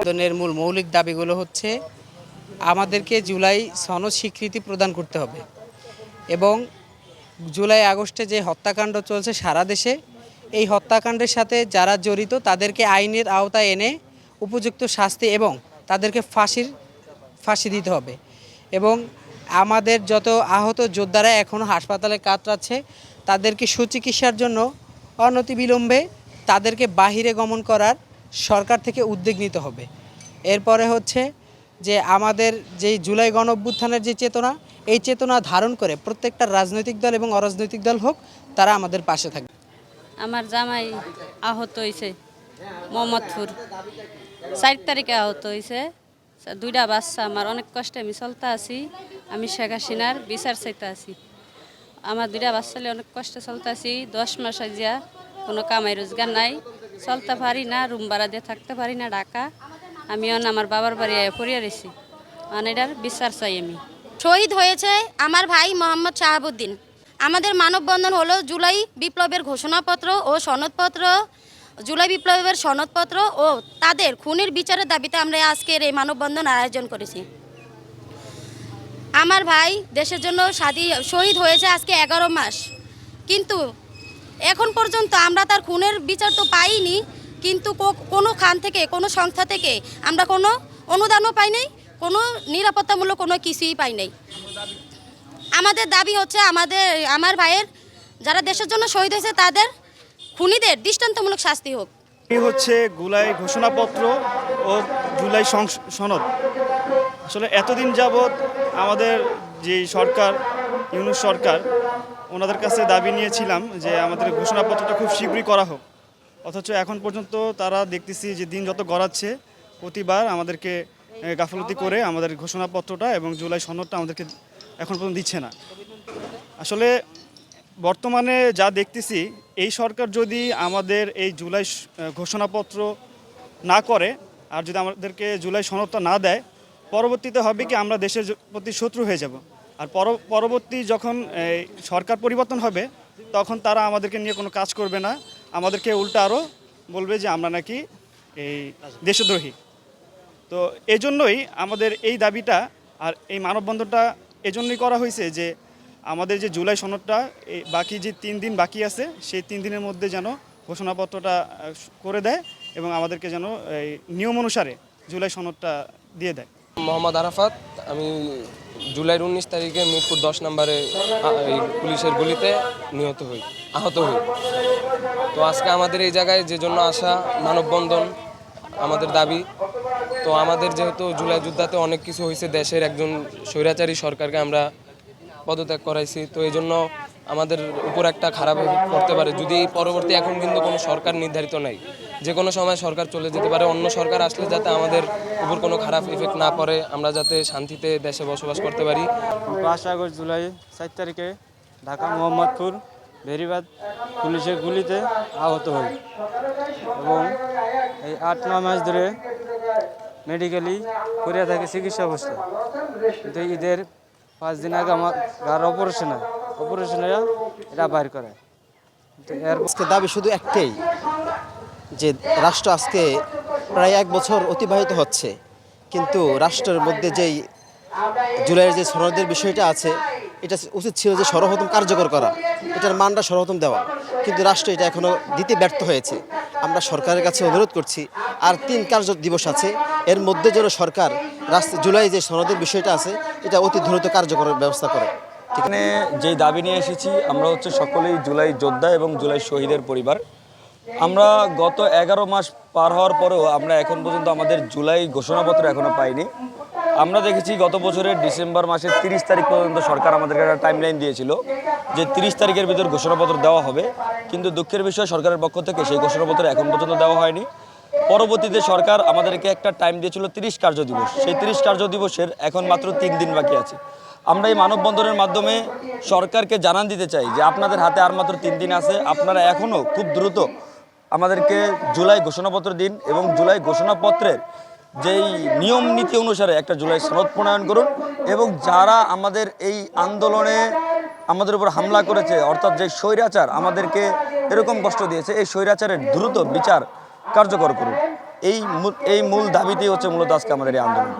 আন্দোলনের মূল মৌলিক দাবিগুলো হচ্ছে, আমাদেরকে জুলাই সনদ স্বীকৃতি প্রদান করতে হবে এবং জুলাই আগস্টে যে হত্যাকাণ্ড চলছে সারা দেশে, এই হত্যাকাণ্ডের সাথে যারা জড়িত তাদেরকে আইনের আওতায় এনে উপযুক্ত শাস্তি এবং তাদেরকে ফাঁসির, ফাঁসি দিতে হবে এবং আমাদের যত আহত যোদ্ধারা এখনও হাসপাতালে কাতরাচ্ছে, তাদেরকে সুচিকিৎসার জন্য অনতিবিলম্বে তাদেরকে বাহিরে গমন করার সরকার থেকে উদ্যোগ নিতে হবে। এরপরে হচ্ছে যে আমাদের যেই জুলাই গণ অভ্যুত্থানের যে চেতনা, এই চেতনা ধারণ করে প্রত্যেকটা রাজনৈতিক দল এবং অরাজনৈতিক দল হোক, তারা আমাদের পাশে থাকবে। আমার জামাই আহত হয়েছে মোহাম্মদপুর। চার তারিখে আহত হয়েছে দুইটা বাচ্চা আমার, অনেক কষ্টে আমি চলতে আছি, আমি শেখ হাসিনার বিচার চাইতে আছি। আমার দুইটা বাচ্চালে অনেক কষ্টে চলতে আছি, দশ মাস আজিয়া কোনো কামাই রোজগার নাই, চলতে পারি না, রুম ভাড়া দিয়ে থাকতে পারি না, ঢাকা। আমি আমার বাবার বাড়ি পড়িয়া রয়েছি। মানে এটার বিচার চাই আমি। শহীদ হয়েছে আমার ভাই মোহাম্মদ শাহাবুদ্দিন। আমাদের মানববন্ধন হলো জুলাই বিপ্লবের ঘোষণাপত্র ও সনদপত্র, জুলাই বিপ্লবের সনদপত্র ও তাদের খুনের বিচারের দাবিতে আমরা আজকের এই মানববন্ধন আয়োজন করেছি। আমার ভাই দেশের জন্য স্বাধীন, শহীদ হয়েছে আজকে এগারো মাস। কিন্তু এখন পর্যন্ত আমরা তার খুনের বিচার তো পাইনি, কিন্তু কোনো খান থেকে, কোনো সংস্থা থেকে আমরা কোনো অনুদানও পাই নাই, কোনো নিরাপত্তামূলক কোনো কিছুই পাই নাই। আমাদের দাবি হচ্ছে আমাদের, আমার ভাইয়ের যারা দেশের জন্য শহীদ হয়েছে তাদের খুনিদের দৃষ্টান্তমূলক শাস্তি হোক। হচ্ছে গুলাই ঘোষণাপত্র ও জুলাই সনদ। আসলে এতদিন যাবৎ আমাদের যে সরকার, ইউনুস সরকার ওনাদের কাছে দাবি নিয়েছিলাম যে আমাদের ঘোষণাপত্রটা খুব শীঘ্রই করা হোক। অথচ এখন পর্যন্ত তারা দেখতেছি যে দিন যত গড়াচ্ছে, প্রতিবার আমাদেরকে গাফলতি করে আমাদের ঘোষণাপত্রটা এবং জুলাই সনদটা আমাদেরকে এখন পর্যন্ত দিচ্ছে না। আসলে বর্তমানে যা দেখতেছি, এই সরকার যদি আমাদের এই জুলাই ঘোষণাপত্র না করে, আর যদি আমাদেরকে জুলাই সনদটা না দেয়, পরবর্তীতে হবে কি আমরা দেশের প্রতি শত্রু হয়ে যাব। আর পরবর্তী যখন সরকার পরিবর্তন হবে, তখন তারা আমাদেরকে নিয়ে কোনো কাজ করবে না। আমাদেরকে উল্টা আরও বলবে যে আমরা নাকি এই দেশদ্রোহী। তো এজন্যই আমাদের এই দাবিটা আর এই মানববন্ধনটা এজন্যই করা হয়েছে যে আমাদের যে জুলাই সনদটা বাকি যে তিন দিন বাকি আছে, সেই তিন দিনের মধ্যে যেন ঘোষণাপত্রটা করে দেয় এবং আমাদেরকে যেন, এই, নিয়ম অনুসারে জুলাই সনদটা দিয়ে দেয়। মোহাম্মদ আরাফাত আমি জুলাইয়ের উনিশ তারিখে মিরপুর দশ নম্বরে এই পুলিশের গুলিতে নিহত হই, আহত হই। তো আজকে আমাদের এই জায়গায় যে জন্য আসা মানববন্ধন আমাদের দাবি। তো আমাদের যেহেতু জুলাই যুদ্ধাতে অনেক কিছু হয়েছে দেশের একজন স্বৈরাচারী সরকারকে আমরা পদত্যাগ করাইছি, তো এই জন্য আমাদের উপর একটা খারাপ পড়তে পারে। যদি পরবর্তী এখন কিন্তু কোনো সরকার নির্ধারিত নাই যে কোনো সময় সরকার চলে যেতে পারে অন্য সরকার আসলে যাতে আমাদের উপর কোনো খারাপ ইফেক্ট না পড়ে আমরা যাতে শান্তিতে দেশে বসবাস করতে পারি। পাঁচ আগস্ট জুলাই চার তারিখে ঢাকা মোহাম্মদপুর ভেরিবাদ পুলিশের গুলিতে আহত হই এবং এই আট নয় মাস ধরে মেডিকেলি করিয়া থাকে চিকিৎসা অবস্থা কিন্তু ঈদের পাঁচ দিন আগে আমার গার অপারেশন হয়। অপারেশন হয়ে এটা বাইর করে তো এর দাবি শুধু একটাই যে রাষ্ট্র আজকে প্রায় এক বছর অতিবাহিত হচ্ছে, কিন্তু রাষ্ট্রের মধ্যে যেই জুলাইয়ের যে সনদের বিষয়টা আছে, এটা উচিত ছিল যে সর্বপ্রথম কার্যকর করা, এটার মানটা সর্বপ্রথম দেওয়া। কিন্তু রাষ্ট্র এটা এখনও দিতে ব্যর্থ হয়েছে। আমরা সরকারের কাছে অনুরোধ করছি, আর তিন কার্য দিবস আছে, এর মধ্যে যেন সরকার রাষ্ট্র জুলাই যে সনদের বিষয়টা আছে, এটা অতি দ্রুত কার্যকরের ব্যবস্থা করে। এখানে যে দাবি নিয়ে এসেছি, আমরা হচ্ছে সকলেই জুলাই যোদ্ধা এবং জুলাই শহীদের পরিবার। আমরা গত এগারো মাস পার হওয়ার পরেও আমরা এখন পর্যন্ত আমাদের জুলাই ঘোষণাপত্র এখনও পাইনি। আমরা দেখেছি গত বছরের ডিসেম্বর মাসের তিরিশ তারিখ পর্যন্ত সরকার আমাদেরকে একটা টাইম লাইন দিয়েছিল যে তিরিশ তারিখের ভিতর ঘোষণাপত্র দেওয়া হবে। কিন্তু দুঃখের বিষয়, সরকারের পক্ষ থেকে সেই ঘোষণাপত্র এখন পর্যন্ত দেওয়া হয়নি। পরবর্তীতে সরকার আমাদেরকে একটা টাইম দিয়েছিল তিরিশ কার্য দিবস। সেই তিরিশ কার্য দিবসের এখন মাত্র তিন দিন বাকি আছে। আমরা এই মানববন্ধনের মাধ্যমে সরকারকে জানান দিতে চাই যে আপনাদের হাতে আর মাত্র তিন দিন আছে। আপনারা এখনও খুব দ্রুত আমাদেরকে জুলাই ঘোষণাপত্র দিন এবং জুলাই ঘোষণাপত্রের যেই নিয়ম নীতি অনুসারে একটা জুলাই সনদ প্রণয়ন করুন এবং যারা আমাদের এই আন্দোলনে আমাদের উপর হামলা করেছে, অর্থাৎ যে স্বৈরাচার আমাদেরকে এরকম কষ্ট দিয়েছে, এই স্বৈরাচারের দ্রুত বিচার কার্যকর করুক এই এই মূল দাবিতেই হচ্ছে মূলত আজকে আমাদের এই আন্দোলন।